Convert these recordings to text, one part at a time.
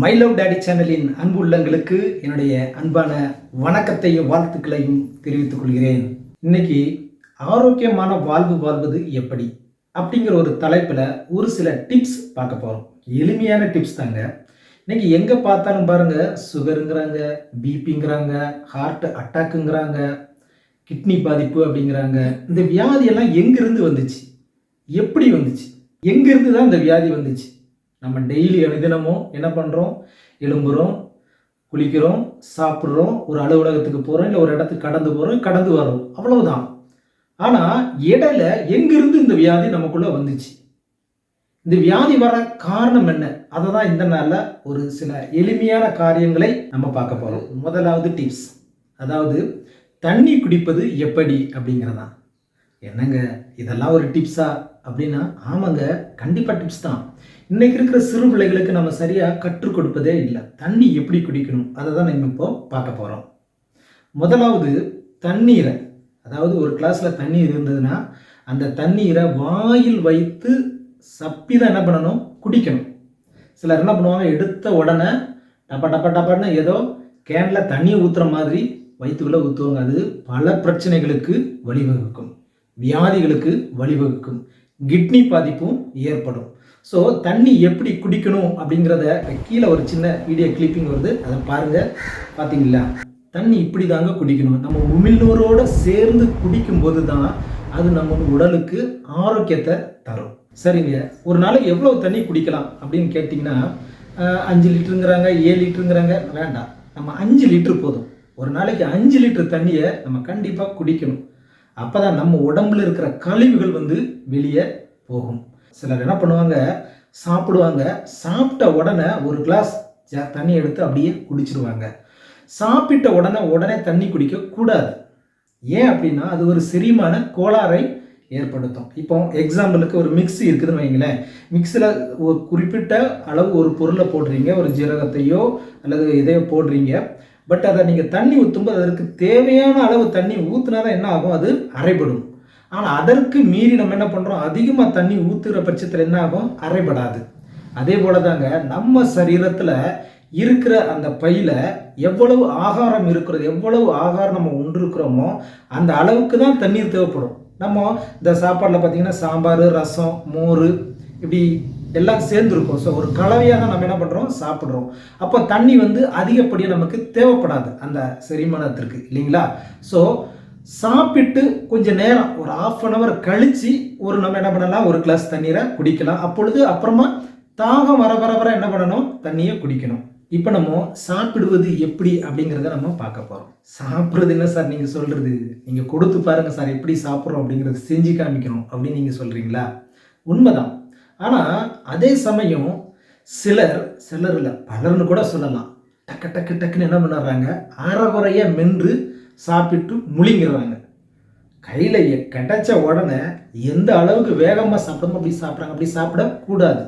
My love daddy சேனலின் அன்பு உள்ளங்களுக்கு என்னுடைய அன்பான வணக்கத்தையும் வாழ்த்துக்களையும் தெரிவித்துக் கொள்கிறேன். இன்னைக்கு ஆரோக்கியமான வாழ்வு வாழ்வது எப்படி? அப்படிங்கிற ஒரு தலைப்பில் ஒரு சில டிப்ஸ் பார்க்க போகிறோம் எளிமையான டிப்ஸ் தாங்க. இன்னைக்கு எங்கே பார்த்தாலும் பாருங்க சுகருங்கிறாங்க பிபிங்கிறாங்க ஹார்ட் அட்டாக்குங்கிறாங்க கிட்னி பாதிப்பு அப்படிங்கிறாங்க. இந்த வியாதியெல்லாம் எங்கிருந்து வந்துச்சு? எப்படி வந்துச்சு? எங்கிருந்து தான் இந்த வியாதி வந்துச்சு? நம்ம டெய்லி அனுதினமும் என்ன பண்ணுறோம் எழும்புகிறோம் குளிக்கிறோம் சாப்பிட்றோம் ஒரு அலுவலகத்துக்கு போகிறோம் இல்லை ஒரு இடத்துக்கு கடந்து போகிறோம் கடந்து வரோம் அவ்வளவுதான். ஆனால் இடையில எங்கிருந்து இந்த வியாதி நமக்குள்ளே வந்துச்சு? இந்த வியாதி வர காரணம் என்ன? அதை தான் இந்த நாளில் ஒரு சில எளிமையான காரியங்களை நம்ம பார்க்க போகிறோம் முதலாவது டிப்ஸ் அதாவது தண்ணி குடிப்பது எப்படி அப்படிங்கிறதான் என்னங்க? இதெல்லாம் ஒரு டிப்ஸா அப்படின்னா ஆமாங்க கண்டிப்பாக டிப்ஸ் தான். இன்னைக்கு இருக்கிற சிறு பிள்ளைகளுக்கு நம்ம சரியாக கற்றுக் கொடுப்பதே இல்லை. தண்ணி எப்படி குடிக்கணும்? அதை தான் நம்ம இப்போ பார்க்க போகிறோம் முதலாவது தண்ணீரை அதாவது ஒரு கிளாஸில் தண்ணீர் இருந்ததுன்னா அந்த தண்ணீரை வாயில் வைத்து சப்பி தான் என்ன பண்ணணும்? குடிக்கணும். சிலர் என்ன பண்ணுவாங்க? எடுத்த உடனே டப்ப டப்ப டப்பன்னு ஏதோ கேனில் தண்ணி ஊற்றுற மாதிரி வயிற்றுக்குள்ளே ஊற்றுவாங்க அது பல பிரச்சனைகளுக்கு வழிவகுக்கும். வியாதிகளுக்கு வழிவகுக்கும். கிட்னி பாதிப்பும் ஏற்படும். ஸோ தண்ணி எப்படி குடிக்கணும் அப்படிங்கிறத கீழே ஒரு சின்ன வீடியோ கிளிப்பிங் வருது. அதை பாருங்கள் பார்த்தீங்களா தண்ணி இப்படி தாங்க குடிக்கணும். நம்ம உமிழ்நூரோடு சேர்ந்து குடிக்கும்போது தான் அது நம்ம உடலுக்கு ஆரோக்கியத்தை தரும். சரிங்க. ஒரு நாளைக்கு எவ்வளோ தண்ணி குடிக்கலாம் அப்படின்னு கேட்டிங்கன்னா அஞ்சு லிட்டருங்கிறாங்க ஏழு லிட்டருங்கிறாங்க வேண்டாம். நம்ம அஞ்சு லிட்டர் போதும். ஒரு நாளைக்கு அஞ்சு லிட்டர் தண்ணியை நம்ம கண்டிப்பாக குடிக்கணும். அப்போ தான் நம்ம உடம்புல இருக்கிற கழிவுகள் வந்து வெளியே போகும். சிலர் என்ன பண்ணுவாங்க? சாப்பிடுவாங்க. சாப்பிட்ட உடனே ஒரு கிளாஸ் ஜ- தண்ணி எடுத்து அப்படியே குடிச்சிருவாங்க. சாப்பிட்ட உடனே உடனே தண்ணி குடிக்க கூடாது. ஏன் அப்படின்னா அது ஒரு செரிமான கோளாறை ஏற்படுத்தும். இப்போ எக்ஸாம்பிளுக்கு ஒரு மிக்ஸி இருக்குதுன்னு வைங்களேன். மிக்ஸியில் ஒரு குறிப்பிட்ட அளவு ஒரு பொருளை போடுறீங்க. ஒரு ஜீரகத்தையோ அல்லது இதையோ போடுறீங்க. பட் அதை நீங்கள் தண்ணி ஊற்றும்போது அதற்கு தேவையான அளவு தண்ணி ஊற்றுனா தான் என்ன ஆகும்? அது அரைபடும். ஆனால் அதற்கு மீறி நம்ம என்ன பண்ணுறோம் அதிகமாக தண்ணி ஊற்றுகிற பட்சத்தில் என்ன ஆகும்? அரைபடாது. அதே போல தாங்க நம்ம சரீரத்தில் இருக்கிற அந்த பையில் எவ்வளவு ஆகாரம் இருக்கிறது எவ்வளவு ஆகாரம் நம்ம உண்டிருக்கிறோமோ அந்த அளவுக்கு தான் தண்ணீர் தேவைப்படும். நம்ம இந்த சாப்பாட்டில் பார்த்தீங்கன்னா சாம்பார் ரசம் மோர் இப்படி எல்லாம் சேர்ந்துருக்கும். ஸோ ஒரு கலவையாக தான் நம்ம என்ன பண்ணுறோம் சாப்பிட்றோம். அப்போ தண்ணி வந்து அதிகப்படியாக நமக்கு தேவைப்படாது. அந்த செரிமானத்திற்கு இல்லைங்களா? ஸோ சாப்பிட்டு கொஞ்சம் நேரம் ஒரு ஆஃப் அன் ஹவர் கழித்து ஒரு நம்ம என்ன பண்ணலாம்? ஒரு கிளாஸ் தண்ணீரை குடிக்கலாம். அப்பொழுது அப்புறமா தாகம் வர வர வர என்ன பண்ணணும்? தண்ணியை குடிக்கணும். இப்போ நம்ம சாப்பிடுவது எப்படி அப்படிங்கிறத நம்ம பார்க்க போகிறோம் சாப்பிட்றது என்ன சார் நீங்கள் சொல்கிறது நீங்கள் கொடுத்து பாருங்கள் சார் எப்படி சாப்பிட்றோம் அப்படிங்கிறத செஞ்சு காமிக்கணும் அப்படின்னு நீங்கள் சொல்கிறீங்களா உண்மைதான். ஆனால் அதே சமயம் சிலர் சிலர் இல்லை பலர்னு கூட சொல்லலாம். டக்கு டக்கு டக்குன்னு என்ன பண்ணுறாங்க அறகுறைய மென்று சாப்பிட்டு முழுங்கிடுறாங்க கையில் கிடைச்ச உடனே எந்த அளவுக்கு வேகமாக சாப்பிடணும் அப்படி சாப்பிட்றாங்க. அப்படி சாப்பிடக்கூடாது.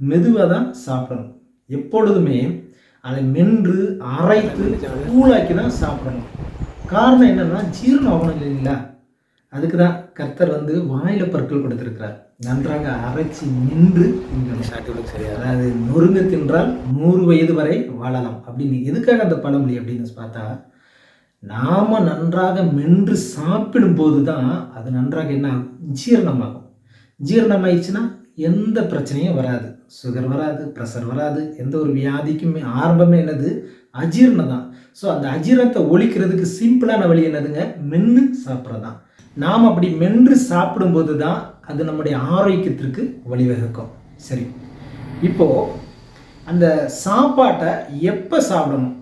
மெதுவாக தான் சாப்பிடணும். எப்பொழுதுமே அதை மென்று அரைத்து கூழாக்கி தான் சாப்பிடணும். காரணம் என்னென்னா ஜீரணம் ஆகணும் இல்லைங்களா? அதுக்கு தான் கர்த்தர் வந்து வாயில பற்கள் கொடுத்துருக்கிறார். நன்றாக அரைச்சி நின்று திங்கணும். அதாவது நொறுங்க தின்றால் நூறு வயது வரை வாழலாம். அப்படின்னு எதுக்காக அந்த பழமொழி அப்படின்னு பார்த்தா நாம் நன்றாக மென்று சாப்பிடும்போது தான் அது நன்றாக என்ன ஆகும்? ஜீரணமாகும். ஜீரணம் ஆயிடுச்சுன்னா எந்த பிரச்சனையும் வராது. சுகர் வராது ப்ரெஷர் வராது எந்த ஒரு வியாதிக்குமே ஆரம்பமே என்னது? அஜீரணம் தான் ஸோ அந்த அஜீரணத்தை ஒழிக்கிறதுக்கு சிம்பிளான வழி என்னதுங்க? மென்று சாப்பிட்றதான் நாம் அப்படி மென்று சாப்பிடும்போது தான் அது நம்முடைய ஆரோக்கியத்திற்கு வழிவகுக்கும். சரி. இப்போது அந்த சாப்பாட்டை எப்போ சாப்பிடணும்?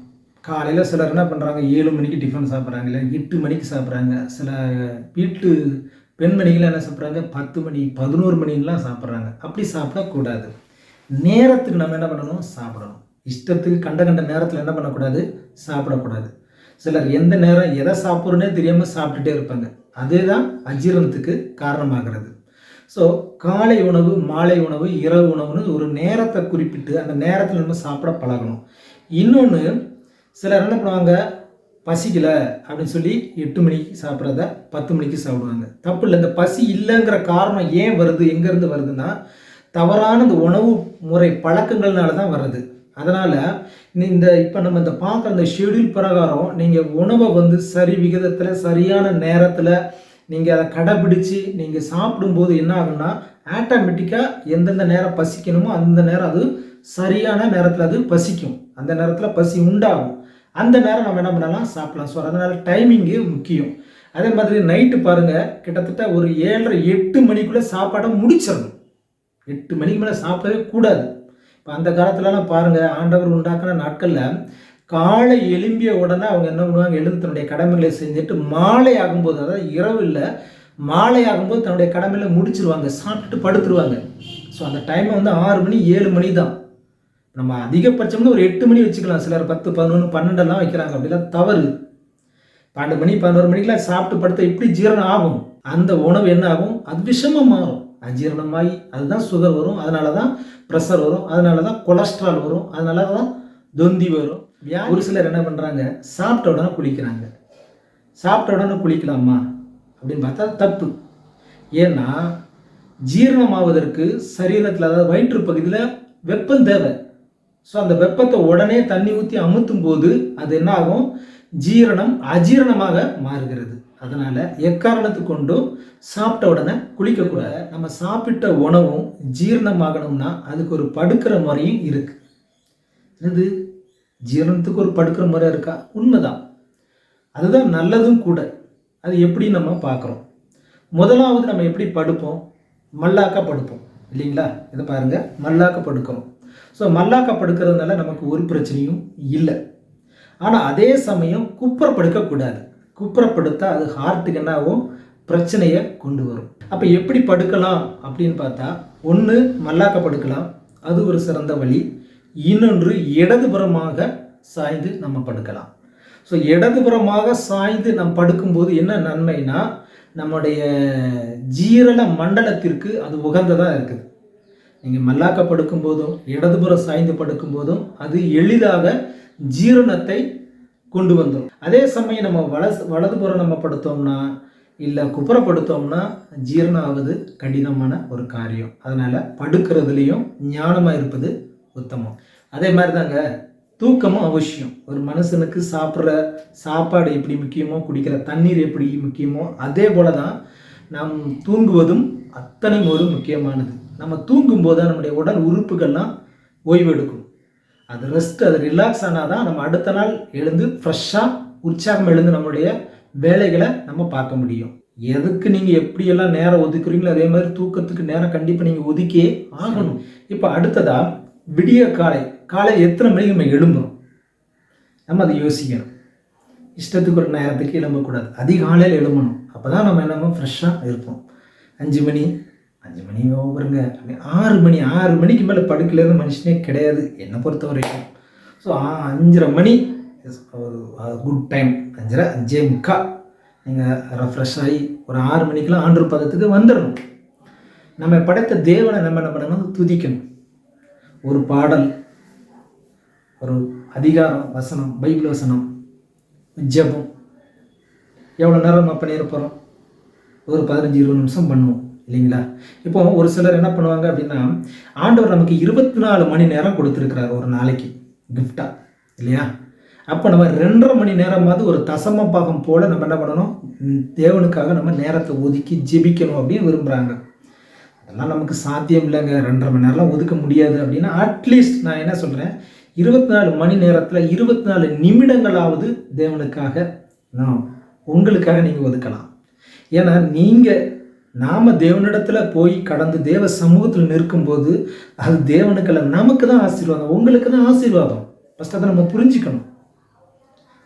காலையில் சிலர் என்ன பண்ணுறாங்க ஏழு மணிக்கு டிஃபன் சாப்பிட்றாங்க இல்லை எட்டு மணிக்கு சாப்பிட்றாங்க. சில வீட்டு பெண்மணிகள் என்ன சாப்பிட்றாங்க? பத்து மணி பதினோரு மணிலாம் சாப்பிட்றாங்க. அப்படி சாப்பிடக்கூடாது நேரத்துக்கு நம்ம என்ன பண்ணணும்? சாப்பிடணும். இஷ்டத்துக்கு கண்ட கண்ட நேரத்தில் என்ன பண்ணக்கூடாது? சாப்பிடக்கூடாது. சிலர் எந்த நேரம் எதை சாப்பிட்றனே தெரியாமல் சாப்பிட்டுட்டே இருப்பாங்க. அதுதான் அஜீரணத்துக்கு காரணமாகிறது. ஸோ காலை உணவு மாலை உணவு இரவு உணவுன்னு ஒரு நேரத்தை குறிப்பிட்டு அந்த நேரத்தில் நம்ம சாப்பிட பழகணும். இன்னொன்று சிலர் என்ன பண்ணுவாங்க? பசிக்கல அப்படின்னு சொல்லி எட்டு மணிக்கு சாப்பிட்றத பத்து மணிக்கு சாப்பிடுவாங்க. தப்பு இல்லை. இந்த பசி இல்லைங்கிற காரணம் ஏன் வருது? எங்கேருந்து வருதுன்னா தவறான இந்த உணவு முறை பழக்கங்கள்னால தான் வருது. அதனால் இந்த இப்போ நம்ம இந்த பார்க்குற அந்த ஷெடியூல் பிரகாரம் நீங்கள் உணவை வந்து சரி விகிதத்தில் சரியான நேரத்தில் நீங்கள் அதை கடைபிடிச்சு நீங்கள் சாப்பிடும்போது என்ன ஆகுன்னா ஆட்டோமேட்டிக்காக எந்தெந்த நேரம் பசிக்கணுமோ அந்த நேரம் அது சரியான நேரத்தில் அது பசிக்கும். அந்த நேரத்தில் பசி உண்டாகும். அந்த நேரம் நம்ம என்ன பண்ணலாம்? சாப்பிடலாம். ஸோ அதனால் டைமிங்கு முக்கியம். அதே மாதிரி நைட்டு பாருங்கள் கிட்டத்தட்ட ஒரு ஏழரை எட்டு மணிக்குள்ளே சாப்பாடை முடிச்சிடணும். எட்டு மணிக்கு மேலே சாப்பிடவே கூடாது. இப்போ அந்த காலத்துலலாம் பாருங்கள் ஆண்டவர் உண்டாக்குன நாட்களில் காலை எலும்பிய உடனே அவங்க என்ன பண்ணுவாங்க? எழுந்து தன்னுடைய கடமைகளை செஞ்சுட்டு மாலை ஆகும்போது அதாவது இரவு இல்லை மாலை ஆகும்போது தன்னுடைய கடமையில் முடிச்சிருவாங்க. சாப்பிட்டு படுத்துருவாங்க. ஸோ அந்த டைமை வந்து ஆறு மணி ஏழு மணி தான். நம்ம அதிகபட்சம்னு ஒரு எட்டு மணி வச்சுக்கலாம். சிலர் பத்து பதினொன்று பன்னெண்டெல்லாம் வைக்கிறாங்க. அப்படிலாம் தவறு. பன்னெண்டு மணி பதினோரு மணிக்கெலாம் சாப்பிட்டு படுத்த இப்படி ஜீரணம் ஆகும்? அந்த உணவு என்ன ஆகும்? அது விஷமாக மாறும். அஜீரணமாகி அதுதான் சுகர் வரும். அதனால தான் ப்ரெஷர் வரும். அதனால தான் கொலஸ்ட்ரால் வரும். அதனால தான் தொந்தி வரும். ஒரு சிலர் என்ன பண்ணுறாங்க சாப்பிட்ட உடனே குளிக்கிறாங்க. சாப்பிட்ட உடனே குளிக்கலாமா? அப்படின்னு பார்த்தா தப்பு. ஏன்னா ஜீரணமாவதற்கு சரீரத்தில் அதாவது வயிற்று பகுதியில் வெப்பம் தேவை. ஸோ அந்த வெப்பத்தை உடனே தண்ணி ஊற்றி அமுத்தும் போது அது என்ன ஆகும் ஜீரணம் அஜீரணமாக மாறுகிறது. அதனால் எக்காரணத்து கொண்டும் சாப்பிட்ட உடனே குளிக்கக்கூடாது. நம்ம சாப்பிட்ட உணவும் ஜீரணமாகணும்னா அதுக்கு ஒரு படுக்கிற முறையும் இருக்குது இது ஜீரணத்துக்கு ஒரு படுக்கிற முறை இருக்கா? உண்மைதான். அதுதான் நல்லதும் கூட. அது எப்படி நம்ம பார்க்குறோம்? முதலாவது நம்ம எப்படி படுப்போம்? மல்லாக்கா படுப்போம். இல்லைங்களா? இதை பாருங்கள் மல்லாக்க படுக்கிறோம். ஸோ மல்லாக்கப்படுக்கிறதுனால நமக்கு ஒரு பிரச்சனையும் இல்லை. ஆனால் அதே சமயம் குப்புறப்படுக்கக்கூடாது. குப்புறப்படுத்தால் அது ஹார்ட்டுக்கு என்னாகும்? பிரச்சனையை கொண்டு வரும். அப்போ எப்படி படுக்கலாம் அப்படின்னு பார்த்தா ஒன்று மல்லாக்க படுக்கலாம் அது ஒரு சிறந்த வழி. இன்னொன்று இடதுபுறமாக சாய்ந்து நம்ம படுக்கலாம். ஸோ இடதுபுறமாக சாய்ந்து நம் படுக்கும்போது என்ன நன்மைனா நம்முடைய ஜீரண மண்டலத்திற்கு அது உகந்ததாக இருக்குது. நீங்கள் மல்லாக்க படுக்கும் போதும் இடதுபுறம் சாய்ந்து படுக்கும் போதும் அது எளிதாக ஜீரணத்தை கொண்டு வந்துடும் அதே சமயம் நம்ம வலஸ் வலதுபுறம் நம்ம படுத்தோம்னா இல்லை குப்புறப்படுத்தோம்னா ஜீரணம் ஆகுது கடினமான ஒரு காரியம். அதனால் படுக்கிறதுலேயும் ஞானமாக இருப்பது உத்தமம். அதே மாதிரி தாங்க தூக்கமும் அவசியம். ஒரு மனுஷனுக்கு சாப்பிட்ற சாப்பாடு எப்படி முக்கியமோ குடிக்கிற தண்ணீர் எப்படி முக்கியமோ அதே போல தான் நாம் தூங்குவதும் அத்தனை ஒரு முக்கியமானது. நம்ம தூங்கும்போது நம்முடைய உடல் உறுப்புகள்லாம் ஓய்வெடுக்கும். அது ரெஸ்ட் அது ரிலாக்ஸ் ஆனால் தான் நம்ம அடுத்த நாள் எழுந்து ஃப்ரெஷ்ஷாக உற்சாகம் எழுந்து நம்மளுடைய வேலைகளை நம்ம பார்க்க முடியும். எதுக்கு நீங்கள் எப்படியெல்லாம் நேரம் ஒதுக்குறீங்களோ அதே மாதிரி தூக்கத்துக்கு நேரம் கண்டிப்பாக நீங்கள் ஒதுக்கியே ஆகணும். இப்போ அடுத்ததாக விடிய காலை காலை எத்தனை மணிக்கு நம்ம எழும்புறோம்? நம்ம அதை யோசிக்கணும். இஷ்டத்துக்கு ஒரு நேரத்துக்கு எழும்பக்கூடாது. அதிகாலையில் எழும்பணும். அப்போ தான் நம்ம என்னமோ ஃப்ரெஷ்ஷாக இருப்போம். அஞ்சு மணி அஞ்சு மணி ஓவருங்க. ஆறு மணி ஆறு மணிக்கு மேலே படுக்கலேருந்து மனுஷனே கிடையாது. என்னை பொறுத்த வரைக்கும். ஸோ அஞ்சரை மணி ஒரு குட் டைம் அஞ்சரை அஞ்சே முக்கா. நீங்கள் ரெஃப்ரெஷ் ஆகி ஒரு ஆறு மணிக்கெலாம் ஆண்டு பதத்துக்கு வந்துடணும் நம்ம படைத்த தேவனை நம்ம என்ன பண்ணணும் துதிக்கணும். ஒரு பாடல் ஒரு அதிகாரம் வசனம் பைபிள் வசனம் ஜெபம். எவ்வளோ நேரம் நம்ம பண்ணிட போகிறோம் ஒரு பதினஞ்சு இருபது நிமிஷம் பண்ணுவோம். இல்லைங்களா? இப்போ ஒரு சிலர் என்ன பண்ணுவாங்க அப்படின்னா ஆண்டவர் நமக்கு இருபத்தி நாலு மணி நேரம் கொடுத்துருக்கிறார் ஒரு நாளைக்கு கிஃப்டா இல்லையா? அப்போ நம்ம ரெண்டரை மணி நேரமாவது ஒரு தசம பாகம் போல் நம்ம என்ன பண்ணணும்? தேவனுக்காக நம்ம நேரத்தை ஒதுக்கி ஜெபிக்கணும் அப்படின்னு விரும்புகிறாங்க அதெல்லாம் நமக்கு சாத்தியம் இல்லைங்க. ரெண்டரை மணி நேரம்லாம் ஒதுக்க முடியாது அப்படின்னா அட்லீஸ்ட் நான் என்ன சொல்கிறேன் இருபத்தி நாலு மணி நேரத்தில் இருபத்தி நாலு நிமிடங்களாவது தேவனுக்காக நான் உங்களுக்காக நீங்கள் ஒதுக்கலாம். ஏன்னா நீங்கள் நாம் தேவனிடத்தில் போய் கடந்து தேவ சமூகத்தில் நிற்கும்போது அது தேவனுக்கெல்லாம் நமக்கு தான் ஆசீர்வாதம் உங்களுக்கு தான் ஆசீர்வாதம். ஃபஸ்ட் அதை நம்ம புரிஞ்சுக்கணும்.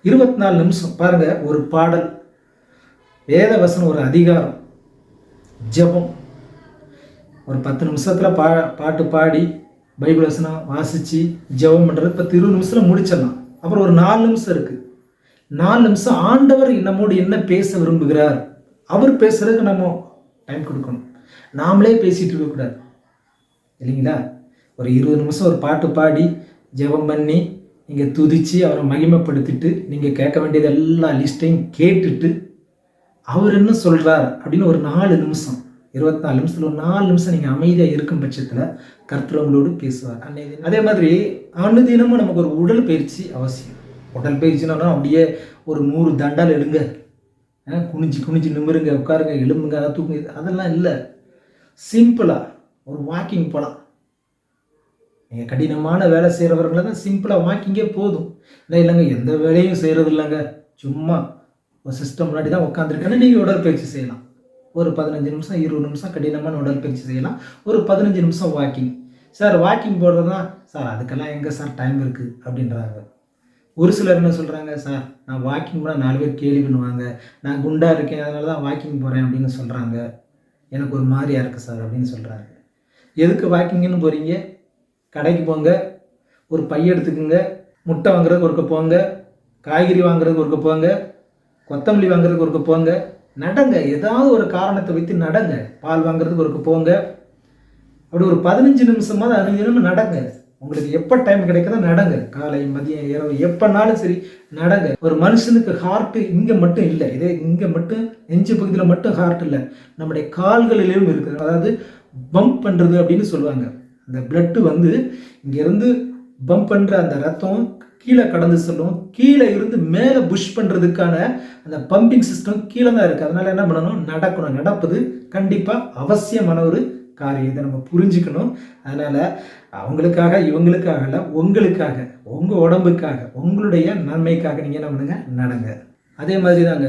இருபத்தி நாலு நிமிஷம் பாருங்கள் ஒரு பாடல். வேத வசனம் ஒரு அதிகாரம். ஜெபம். ஒரு பத்து நிமிஷத்தில் பா பாட்டு பாடி பைபிள் வசனம் வாசித்து ஜெபம் பண்ணுறது பத்து இருபது நிமிஷத்தில் முடிச்சிடலாம். அப்புறம் ஒரு நாலு நிமிஷம் இருக்குது நாலு நிமிஷம் ஆண்டவர் நம்மோடு என்ன பேச விரும்புகிறார்? அவர் பேசுறதுக்கு நம்ம டைம் கொடுக்கணும். நாமளே பேசிகிட்டு இருக்கக்கூடாது இல்லைங்களா? ஒரு இருபது நிமிஷம் ஒரு பாட்டு பாடி ஜெபம் பண்ணி நீங்கள் துதித்து அவரை மகிமைப்படுத்திட்டு நீங்கள் கேட்க வேண்டியது எல்லா லிஸ்ட்டையும் கேட்டுட்டு அவர் என்ன சொல்கிறார் அப்படின்னு ஒரு நாலு நிமிஷம் இருபத்தி நாலு நிமிஷத்தில் ஒரு நாலு நிமிஷம் நீங்கள் அமைதியாக இருக்கும் பட்சத்தில் கர்த்தர் உங்களோடு பேசுவார். அன்னைய அதே மாதிரி அனுதினமும் நமக்கு ஒரு உடல் பயிற்சி அவசியம். உடல் பயிற்சினா அப்படியே ஒரு நூறு தண்டால் எடுங்க குனிஞ்சு குனிஞ்சு நிமிருங்க உட்காருங்க எலும்புங்க அதை தூக்குங்க அதெல்லாம் இல்லை. சிம்பிளாக ஒரு வாக்கிங் போகலாம் நீங்கள் கடினமான வேலை செய்கிறவர்களை தான் சிம்பிளாக வாக்கிங்கே போதும். இல்லை இல்லைங்க எந்த வேலையும் செய்கிறது இல்லைங்க. சும்மா ஒரு சிஸ்டம் முன்னாடி தான் உட்காந்துருக்கேன்னு நீங்கள் உடற்பயிற்சி செய்யலாம். ஒரு பதினஞ்சு நிமிஷம் இருபது நிமிஷம் கடினமான உடற்பயிற்சி செய்யலாம். ஒரு பதினஞ்சு நிமிஷம் வாக்கிங் சார் வாக்கிங் போடுறது தான் சார் அதுக்கெல்லாம் எங்கே சார் டைம் இருக்குது அப்படின்றாங்க. ஒரு சிலர் என்ன சொல்கிறாங்க சார் நான் வாக்கிங் போனால் நாலு பேர் கேள்வி பண்ணுவாங்க. நான் குண்டாக இருக்கேன் அதனால தான் வாக்கிங் போகிறேன் அப்படின்னு சொல்கிறாங்க எனக்கு ஒரு மாதிரியாக இருக்குது சார் அப்படின்னு சொல்கிறாங்க எதுக்கு வாக்கிங்னு போகிறீங்க கடைக்கு போங்க. ஒரு பைய எடுத்துக்குங்க. முட்டை வாங்குறதுக்கு ஒருக்க போங்க. காய்கறி வாங்குறதுக்கு ஒருக்க போங்க. கொத்தமல்லி வாங்குறதுக்கு ஒருக்க போங்க. நடங்க. ஏதாவது ஒரு காரணத்தை வைத்து நடங்க. பால் வாங்குறதுக்கு ஒருக்க போங்க. அப்படி ஒரு பதினஞ்சு நிமிஷமாவது அஞ்சு நிமிஷம் நடங்க. உங்களுக்கு எப்போ டைம் கிடைக்குதோ நடங்க. காலை மதியம் இரவு எப்போனாலும் சரி நடங்க. ஒரு மனுஷனுக்கு ஹார்ட்டு இங்கே மட்டும் இல்லை. இதே இங்கே மட்டும் நெஞ்சு பகுதியில் மட்டும் ஹார்ட் இல்லை. நம்முடைய கால்களிலும் இருக்குது. அதாவது பம்ப் பண்ணுறது அப்படின்னு சொல்லுவாங்க. அந்த பிளட்டு வந்து இங்கேருந்து பம்ப் பண்ணுற அந்த ரத்தம் கீழே கடந்து செல்லும். கீழே இருந்து மேலே புஷ் பண்ணுறதுக்கான அந்த பம்பிங் சிஸ்டம் கீழே தான் இருக்குது அதனால் என்ன பண்ணணும்? நடக்கணும். நடப்பது கண்டிப்பாக அவசியமான ஒரு காரியம் இதை நம்ம புரிஞ்சுக்கணும். அதனால் அவங்களுக்காக இவங்களுக்காக இல்லை உங்களுக்காக உங்கள் உடம்புக்காக உங்களுடைய நன்மைக்காக நீங்கள் என்ன பண்ணுங்க? நடங்க. அதே மாதிரி தாங்க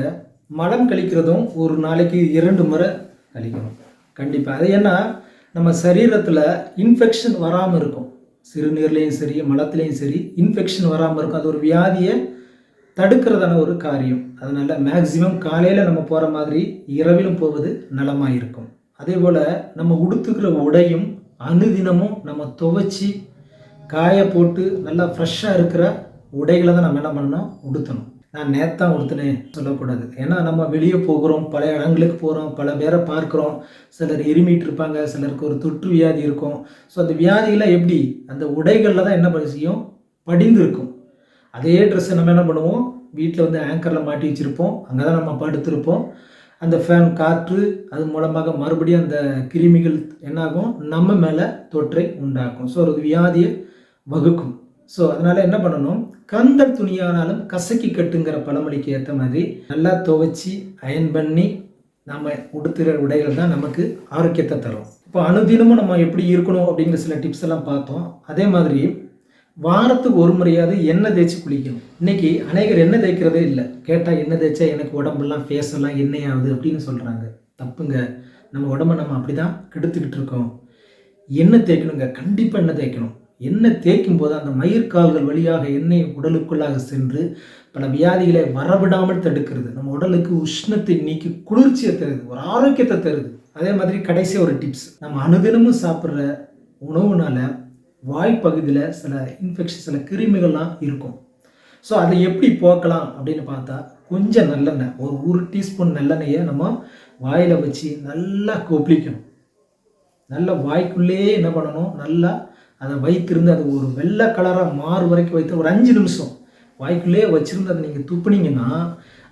மலம் கழிக்கிறதும் ஒரு நாளைக்கு இரண்டு முறை கழிக்கணும். கண்டிப்பாக அது ஏன்னா நம்ம சரீரத்தில் இன்ஃபெக்ஷன் வராமல் இருக்கும். சிறுநீர்லேயும் சரி மலத்துலேயும் சரி இன்ஃபெக்ஷன் வராமல் இருக்கும். அது ஒரு வியாதியை தடுக்கிறதான ஒரு காரியம். அதனால் மேக்சிமம் காலையில் நம்ம போகிற மாதிரி இரவிலும் போவது நலமாக இருக்கும் அதே போல் நம்ம உடுத்துக்கிற உடையும் அனுதினமும் நம்ம துவைச்சி காய போட்டு நல்லா ஃப்ரெஷ்ஷாக இருக்கிற உடைகளை தான் நம்ம என்ன பண்ணணும்? உடுத்தணும். நான் நேத்தான் உடுத்தினேன் சொல்லக்கூடாது. ஏன்னா நம்ம வெளியே போகிறோம் பல இடங்களுக்கு போகிறோம் பல பேரை பார்க்குறோம். சிலர் இருமிட்டு இருப்பாங்க சிலருக்கு ஒரு தொற்று வியாதி இருக்கும். ஸோ அந்த வியாதியெல்லாம் எப்படி? அந்த உடைகளில் தான் என்ன பண்ண செய்யும்? படிந்து இருக்கும். அதே ட்ரெஸ்ஸை நம்ம என்ன பண்ணுவோம்? வீட்டில் வந்து ஆங்கரில் மாட்டி வச்சுருப்போம். அங்கே தான் நம்ம படுத்திருப்போம். அந்த ஃபேன் காற்று அது மூலமாக மறுபடியும் அந்த கிருமிகள் என்னாகும்? நம்ம மேலே தொற்றை உண்டாக்கும். ஸோ ஒரு வியாதியை வகுக்கும். ஸோ அதனால் என்ன பண்ணணும்? கந்தல் துணியானாலும் கசக்கி கட்டுங்கிற பழமொழிக்கு ஏற்ற மாதிரி நல்லா துவைச்சி அயன் பண்ணி நம்ம உடுத்துகிற உடைகள் தான் நமக்கு ஆரோக்கியத்தை தரும். இப்போ அனுதினமும் நம்ம எப்படி இருக்கணும் அப்படிங்கிற சில டிப்ஸ் எல்லாம் பார்த்தோம். அதே மாதிரி வாரத்துக்கு ஒரு முறையாவது எண்ணெய் தேய்ச்சி குளிக்கணும். இன்னைக்கு அநேகர் எண்ணெய் தேய்க்கிறதே இல்லை. கேட்டால் எண்ணெய் தேய்ச்சா எனக்கு உடம்பெல்லாம் ஃபேஸ் எல்லாம் எண்ணெய் ஆகுது அப்படின்னு சொல்கிறாங்க தப்புங்க. நம்ம உடம்ப நம்ம அப்படி தான் கெடுத்துக்கிட்டு இருக்கோம். எண்ணெய் தேய்க்கணுங்க. கண்டிப்பாக எண்ணெய் தேய்க்கணும். எண்ணெய் தேய்க்கும் போது அந்த மயிர்கால்கள் வழியாக எண்ணெய் உடலுக்குள்ளாக சென்று பல வியாதிகளை வரவிடாமல் தடுக்கிறது. நம்ம உடலுக்கு உஷ்ணத்தை நீக்கி குளிர்ச்சியை தருது. ஒரு ஆரோக்கியத்தை தருது. அதே மாதிரி கடைசி ஒரு டிப்ஸ் நம்ம அனுதினமும் சாப்பிட்ற உணவுனால வாய்ப்பகுதியில் சில இன்ஃபெக்ஷன் சில கிருமிகள்லாம் இருக்கும். ஸோ அதை எப்படி போக்கலாம் அப்படின்னு பார்த்தா கொஞ்சம் நல்லெண்ணெய் ஒரு ஒரு டீஸ்பூன் நல்லெண்ணெயை நம்ம வாயில் வச்சு நல்லா கொப்பளிக்கணும். நல்லா வாய்க்குள்ளேயே என்ன பண்ணணும்? நல்லா அதை வைத்திருந்து அது ஒரு வெள்ளை கலராக மாறு வரைக்கும் வைத்து ஒரு அஞ்சு நிமிஷம் வாய்க்குள்ளேயே வச்சுருந்து அதை நீங்கள் துப்புனீங்கன்னா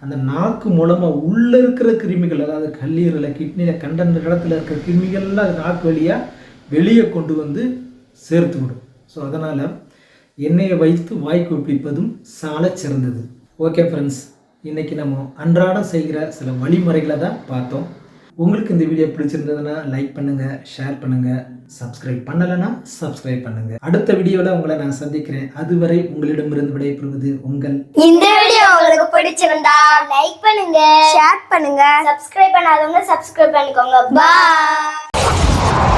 அந்த நாக்கு மூலமாக உள்ளே இருக்கிற கிருமிகள் அதாவது கல்லீரலில் கிட்னியில் கண்ட இடத்துல இருக்கிற கிருமிகள்லாம் அது நாக்கு வழியாக வெளியே கொண்டு வந்து சேர்த்து விடும். ஸோ அதனால் எண்ணெயை வைத்து வாய் குப்பிப்பதும் சால சிறந்தது. ஓகே ஃப்ரெண்ட்ஸ் இன்றைக்கி நம்ம அன்றாடம் செய்கிற சில வழிமுறைகளை தான் பார்த்தோம். உங்களுக்கு இந்த வீடியோ பிடிச்சிருந்ததுன்னா லைக் பண்ணுங்கள் ஷேர் பண்ணுங்கள் சப்ஸ்கிரைப் பண்ணலைன்னா சப்ஸ்கிரைப் பண்ணுங்கள் அடுத்த வீடியோவில் உங்களை நான் சந்திக்கிறேன். அதுவரை உங்களிடமிருந்து விடைபெறுவது உங்கள் இந்த வீடியோ உங்களுக்கு பிடிச்சிருந்தா லைக் பண்ணுங்க ஷேர் பண்ணுங்க சப்ஸ்கிரைப் பண்ணாதவங்க சப்ஸ்கிரைப் பண்ணிக்கோங்க. பாய்